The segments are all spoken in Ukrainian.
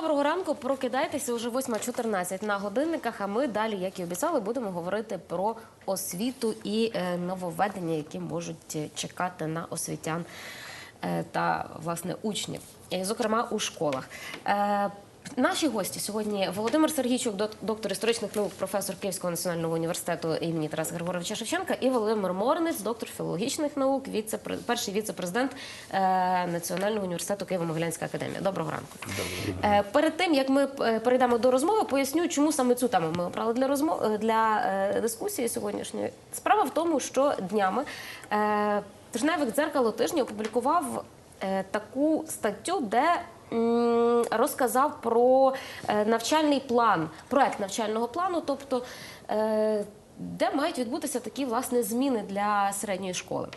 Доброго ранку. Прокидайтеся уже 8.14 на годинниках. А ми далі, як і обіцяли, будемо говорити про освіту і е, нововведення, які можуть е, чекати на освітян е, та власне учнів, зокрема у школах. Наші гості сьогодні Володимир Сергійчук, док- доктор історичних наук, професор Київського національного університету імені Тараса Григоровича Шевченка, і Володимир Морниць, доктор філологічних наук, віце перший віце-президент е, Національного університету Києво-Могилянська академія. Доброго ранку. Е, перед тим як ми е, перейдемо до розмови, поясню, чому саме цю тему ми обрали для розмов для дискусії сьогоднішньої. Справа в тому, що днями тижневик дзеркало тижня опублікував таку статтю, де розказав про е, навчальний план, проект навчального плану, тобто. е, де мають відбутися такі власне зміни для середньої школи?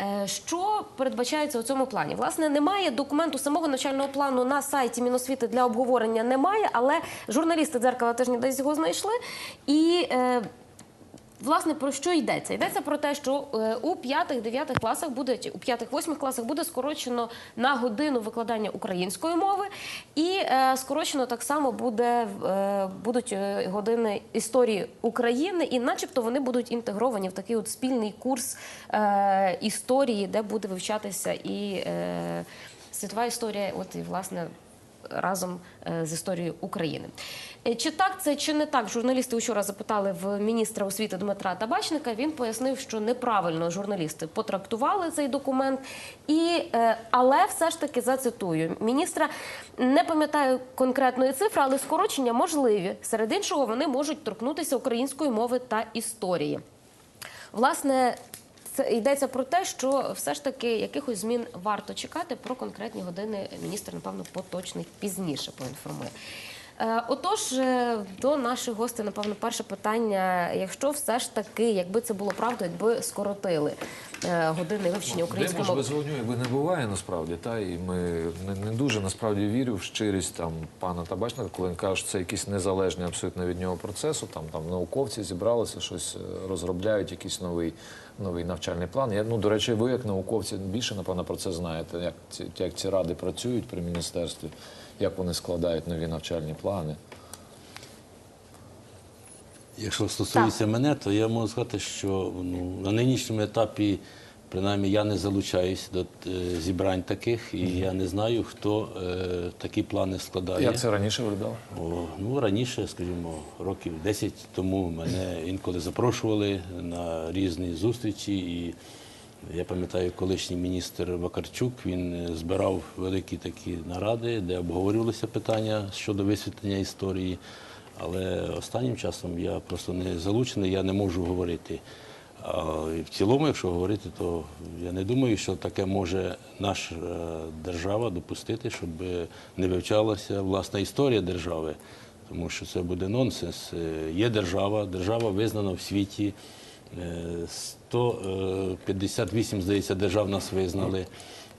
Е, Що передбачається у цьому плані? Власне, немає документу самого навчального плану на сайті Міносвіти для обговорення. Немає, але журналісти дзеркала тижня десь його знайшли і. Власне, про що йдеться? Йдеться про те, що е, у 5-9 класах буде у 5-8 класах буде скорочено на годину викладання української мови, і е, скорочено так само буде е, будуть години історії України, і, начебто, вони будуть інтегровані в такий от спільний курс історії, де буде вивчатися і світова історія, от і власне разом е, з історією України. Е, Чи так це, чи не так? Журналісти вчора запитали в міністра освіти Дмитра Табачника. Він пояснив, що неправильно журналісти потрактували цей документ, і е, але все ж таки зацитую міністра. Не пам'ятаю конкретної цифри, але скорочення можливі. Серед іншого вони можуть торкнутися української мови та історії. Власне, це йдеться про те, що все ж таки якихось змін варто чекати. Про конкретні години міністр, напевно, поточний пізніше поінформує. Е, Отож, е, до наших гостей, напевно, перше питання: якщо все ж таки, якби це було правда, якби скоротили е, години вивчення української Де мови. без вогню якби не буває насправді, та і ми не, не дуже насправді вірю в щирість там пана Табачника, коли він каже, що це якийсь незалежний абсолютно від нього процесу. Там там науковці зібралися, щось розробляють, якийсь новий новий навчальний план. Я ну до речі, ви як науковці більше напевно про це знаєте, як ці як ці ради працюють при міністерстві, як вони складають нові навчальні плани. Якщо стосується мене, то я можу сказати, що ну, на нинішньому етапі, принаймні, я не залучаюсь до е, зібрань таких, і я не знаю, хто е, такі плани складає. Як це раніше виглядало? Ну, раніше, скажімо, років 10 тому мене інколи запрошували на різні зустрічі. І я пам'ятаю, колишній міністр Вакарчук він е, збирав великі такі наради, де обговорювалися питання щодо висвітлення історії. Але останнім часом я просто не залучений, я не можу говорити. А в цілому, якщо говорити, то я не думаю, що таке може наша е, держава допустити, щоб не вивчалася власна історія держави, тому що це буде нонсенс. Е, Є держава, держава визнана в світі. Е, 158, здається, держав нас визнали.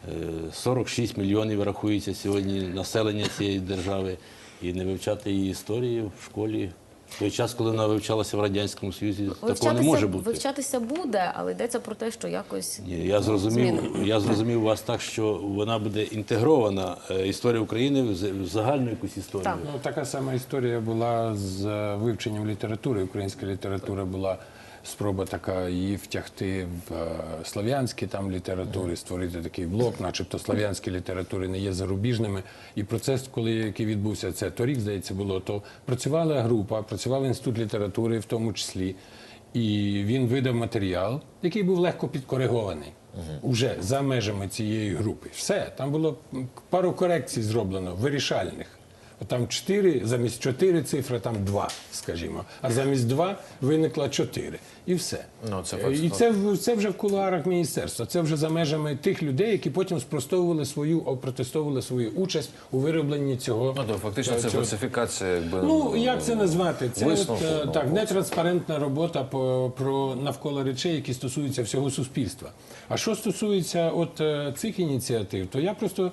Е, 46 мільйонів рахується сьогодні населення цієї держави. І не вивчати її історії в школі. В той час, коли вона вивчалася в Радянському Союзі, такого не може бути. вивчатися буде, але йдеться про те, що якось Ні, я зрозумів, Зміни. я зрозумів вас так, що вона буде інтегрована е, історія України в загальну якусь історію. Так. Ну, така сама історія була з е, вивченням літератури. Українська література була спроба така її втягти в е, слав'янські там літератури, створити такий блок, начебто слав'янські літератури не є зарубіжними. І процес, коли який відбувся це торік, здається, було то працювала група, працював інститут літератури, в тому числі. І він видав матеріал, який був легко підкоригований уже за межами цієї групи. Все, там було пару корекцій зроблено, вирішальних. От Там чотири, замість чотири цифри, там два, скажімо. А замість два виникло чотири. І все. Ну, це Е. І це, це вже в кулуарах міністерства. Це вже за межами тих людей, які потім спростовували свою, опротестовували свою участь у виробленні цього. Ну то фактично це цього- фальсифікація, якби Ну як це назвати? Це висновку, е, ну, так ну, нетранспарентна робота по про навколо речей, які стосуються всього суспільства. А що стосується от е, цих ініціатив, то я просто е,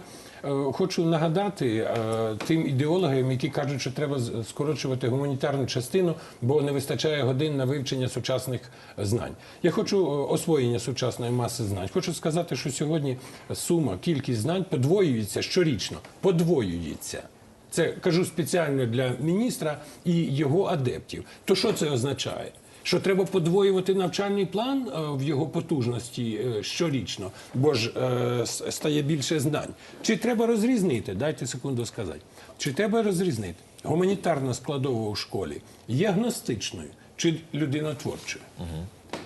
хочу нагадати е, тим ідеологам, які кажуть, що треба скорочувати гуманітарну частину, бо не вистачає годин на вивчення сучасних знань. Я хочу е, освоєння сучасної маси знань. Хочу сказати, що сьогодні сума, кількість знань подвоюється щорічно, подвоюється. Це кажу спеціально для міністра і його адептів. То що це означає? Що треба подвоювати навчальний план е, в його потужності е, щорічно, бо ж е, стає більше знань. Чи треба розрізнити? Дайте секунду сказати. Чи треба розрізнити? Гуманітарна складова у школі є гностичною чи людинотворчою?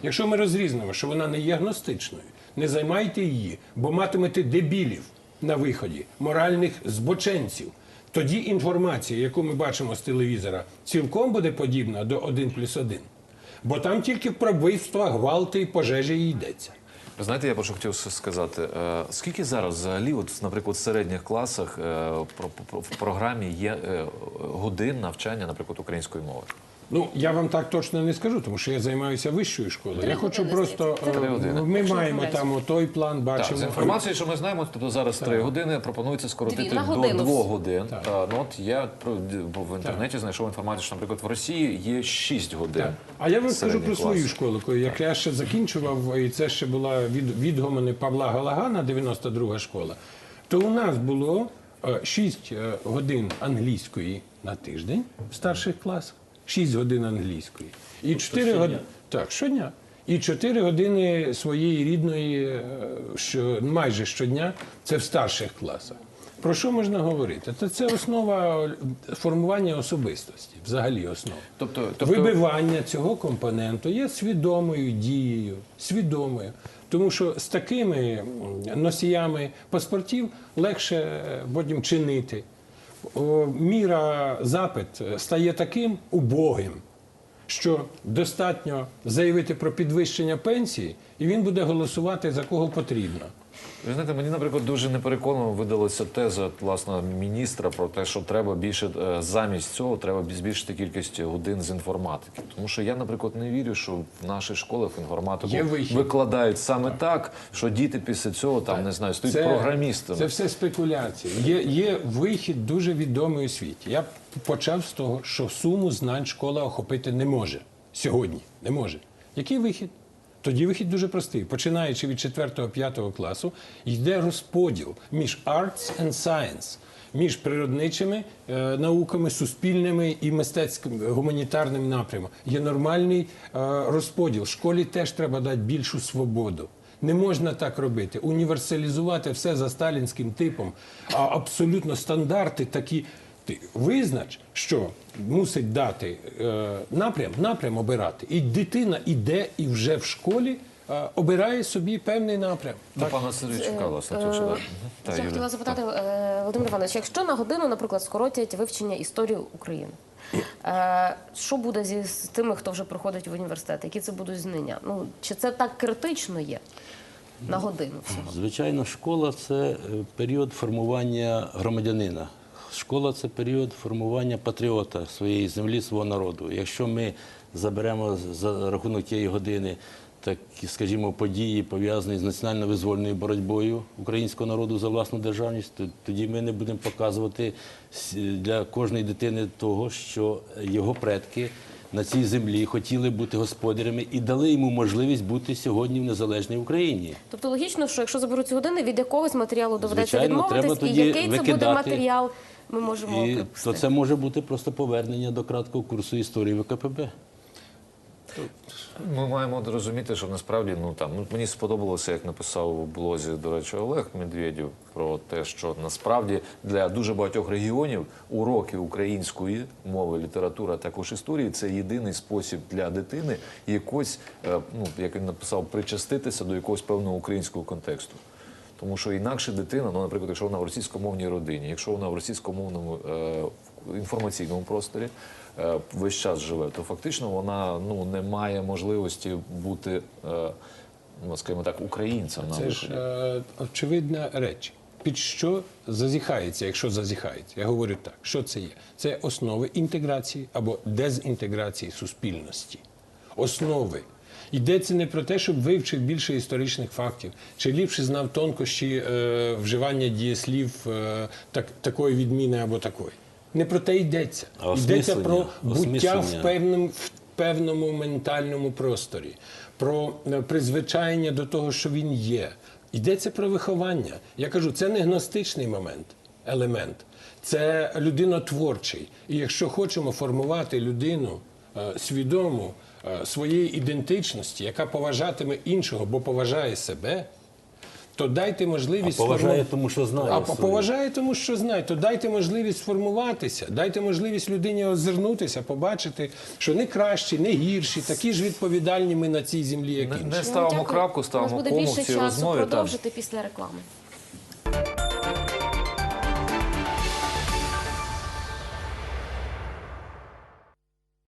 Якщо ми розрізнимо, що вона не є гностичною, не займайте її, бо матимете дебілів на виході, моральних збоченців. Тоді інформація, яку ми бачимо з телевізора, цілком буде подібна до 1 плюс 1. Бо там тільки про вбивства, гвалти і пожежі йдеться. Знаєте, я про що хотів сказати. Е, Скільки зараз взагалі, от, наприклад, в середніх класах е, в програмі є е, годин навчання, наприклад, української мови? Ну я вам так точно не скажу, тому що я займаюся вищою школою. Я хочу години, просто здається. Три е, години. ми Якщо маємо там той план, Так, бачимо. з інформацією, що ми знаємо, тобто зараз три години пропонується скоротити Дві, на до годину. двох годин. Так. Ну от я про- в інтернеті знайшов інформацію, що, наприклад, в Росії є шість годин. Так. А я вам скажу про свою школу, коли як я ще закінчував, і це ще була від відгомони Павла Галагана, 92 школа. То у нас було 6 годин англійської на тиждень в старших класах, 6 годин англійської. І 4 години. Так, щодня. І 4 години своєї рідної, е, що майже щодня, це в старших класах. Про що можна говорити? Та це основа формування особистості, взагалі основа. Тобто- тобто- Вибивання цього компоненту є свідомою дією, свідомою. Тому що з такими носіями паспортів легше е, потім чинити. Міра запит е, стає таким убогим, що достатньо заявити про підвищення пенсії, і він буде голосувати за кого потрібно. Ви знаєте, мені, наприклад, дуже непереконано видалася теза власне міністра про те, що треба більше е, замість цього треба збільшити кількість годин з інформатики. Тому що я, наприклад, не вірю, що в наших школах інформатику викладають саме так, що діти після цього там не знаю, стають програмістами. Це все спекуляції. Є, є вихід дуже відомий у світі. Я почав з того, що суму знань школа охопити не може сьогодні. Не може. Який вихід? Тоді вихід дуже простий. Починаючи від 4-5 класу, йде розподіл між arts and science, між природничими е, науками, суспільними і мистецьким гуманітарним напрямом. Є нормальний е, розподіл. Школі теж треба дати більшу свободу. Не можна так робити. Універсалізувати все за сталінським типом, а абсолютно стандарти такі. Ти визнач, що мусить дати е, напрям, напрям обирати. І дитина іде і вже в школі е, обирає собі певний напрям. До пана ще, да. Мгм. Та, Я хотіла запитати, е, Володимир Іванович, якщо на годину, наприклад, скоротять вивчення історії України, е, що буде зі з тими, хто вже приходить в університет? Які це будуть знання? Ну чи це так критично є на годину? всього? Звичайно, школа це е, період формування громадянина. Школа це період формування патріота своєї землі, свого народу. Якщо ми заберемо за рахунок тієї години такі, скажімо, події, пов'язані з національно-визвольною боротьбою українського народу за власну державність, то тоді ми не будемо показувати для кожної дитини того, що його предки на цій землі хотіли бути господарями і дали йому можливість бути сьогодні в незалежній Україні. Тобто логічно, що якщо заберуть години, від якогось матеріалу доведеться Звичайно, відмовитись, і який це буде матеріал, ми можемо І то це може бути просто повернення до краткого курсу історії ВКПБ. Ми маємо розуміти, що насправді ну там ну, мені сподобалося, як написав у блозі, до речі, Олег Медведєв про те, що насправді для дуже багатьох регіонів уроки української мови, літератури, а також історії це єдиний спосіб для дитини якось, е, ну як він написав, причаститися до якогось певного українського контексту. Тому що інакше дитина, ну, наприклад, якщо вона в російськомовній родині, якщо вона в російськомовному е, інформаційному просторі е, весь час живе, то фактично вона ну, не має можливості бути, е, ну, скажімо так, українцем на Це ж е, очевидна реч. Під що зазіхається, якщо зазіхається? Я говорю так, що це є? Це основи інтеграції або дезінтеграції суспільності. Основи. Йдеться не про те, щоб вивчив більше історичних фактів, чи ліпше знав тонкощі е, вживання дієслів е, так, такої відміни або такої. Не про те йдеться. Йдеться про буття в певному, в певному ментальному просторі, про е, призвичаєння до того, що він є. Йдеться про виховання. Я кажу, це не гностичний момент. елемент. Це людинотворчий. І якщо хочемо формувати людину е, свідому своєї ідентичності, яка поважатиме іншого, бо поважає себе, то дайте можливість А поважає, сформу- тому що знає А своє. поважає, тому що знає. То дайте можливість сформуватися, дайте можливість людині озирнутися, побачити, що не кращі, не гірші, такі ж відповідальні ми на цій землі, як інші. не Ну, ставимо дякую. крапку, У нас ставимо буде кому більше в цій часу розмові. продовжити після реклами.